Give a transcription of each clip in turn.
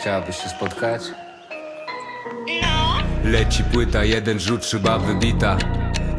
Chciałabyś się spotkać? No, Leci płyta, jeden rzut, szyba wybita.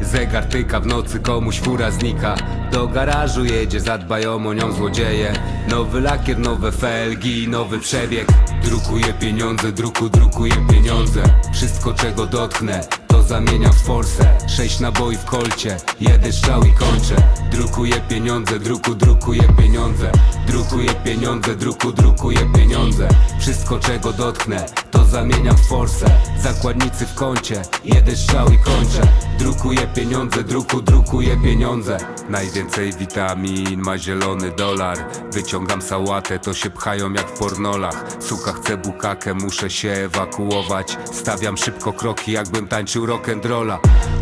Zegar tyka, w nocy komuś fura znika. Do garażu jedzie, zadbają o nią złodzieje. Nowy lakier, nowe felgi, nowy przebieg. Drukuje pieniądze, druku, drukuje pieniądze. Wszystko czego dotknę, to zamieniam w forsę. Sześć naboi w kolcie, jeden strzał i kończę. Drukuje pieniądze, druku, drukuje pieniądze. Drukuje pieniądze, druku, drukuje pieniądze. Wszystko czego dotknę, to zamieniam w forsę. Zakładnicy w kącie, jeden strzał i kończę. Drukuje pieniądze, druku, drukuje pieniądze. Najwięcej witamin ma zielony dolar. Wyciągam sałatę, to się pchają jak w pornolach. Suka chce bukakę, muszę się ewakuować. Stawiam szybko kroki, jakbym tańczył rock'n'rolla.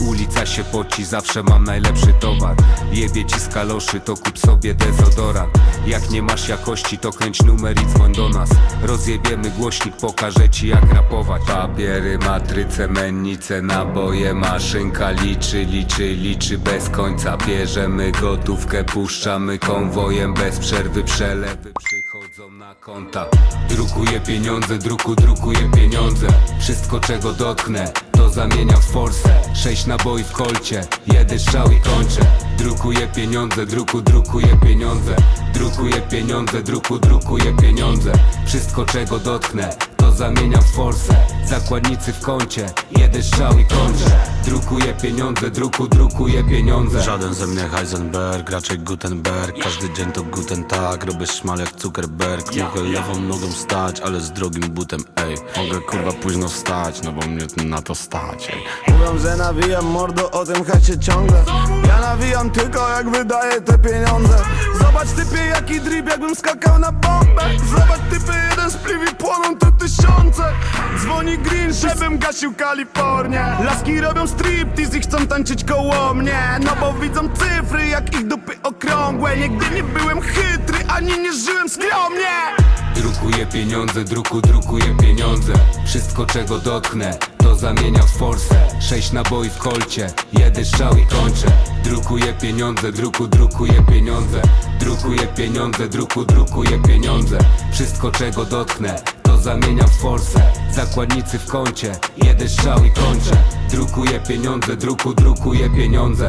Ulica się poci, zawsze mam najlepszy towar. Jebie ci z kaloszy, to kup sobie dezodorant Jak nie masz jakości, to kręć numer i dzwoń do nas. Rozjebiemy głośnik, pokażę ci jak rapować. Papiery, matryce, mennice, naboje Maszynka. Liczy, liczy, liczy bez końca. Bierzemy gotówkę, puszczamy konwojem. Bez przerwy przelewy przychodzą na konta. Drukuję pieniądze, druku, drukuję pieniądze. Wszystko czego dotknę, to zamieniam w forsę. Sześć naboi w kolcie, jeden strzał i kończę. Drukuję pieniądze, druku, drukuję pieniądze. Drukuję pieniądze, druku, drukuję pieniądze. Wszystko czego dotknę, to zamieniam w forsę. Zakładnicy w kącie, jeden strzał i kończę. Drukuję pieniądze, druku, drukuję pieniądze. Żaden ze mnie Heisenberg, raczej Gutenberg. Każdy dzień to Guten Tag, robię szmal jak Zuckerberg. Mogę lewą nogą stać, ale z drugim butem, ej. Mogę kurwa późno wstać, no bo mnie na to stać, ej. Mówią, że nawijam mordo, o tym chacie ciągle. Ja nawijam tylko jak wydaję te pieniądze Zobacz typie jaki drip jakbym skakał na bombę. Zobacz typie jeden spliw i płoną te tysiące. Dzwoni green, żebym gasił Kalifornię. Laski robią striptease i chcą tańczyć koło mnie. No bo widzą cyfry jak ich dupy okrągłe. Nigdy nie byłem chytry, ani nie żyłem skromnie. Drukuję pieniądze, druku, drukuję pieniądze. Wszystko czego dotknę, to zamieniam w forsę. Sześć naboi w kolcie, jeden strzał i kończę. Drukuję pieniądze, druku, drukuję pieniądze. Drukuję pieniądze, druku, drukuję pieniądze. Wszystko czego dotknę, to zamieniam w forsę. Zakładnicy w kącie, jeden strzał i kończę. Drukuję pieniądze, druku, drukuję pieniądze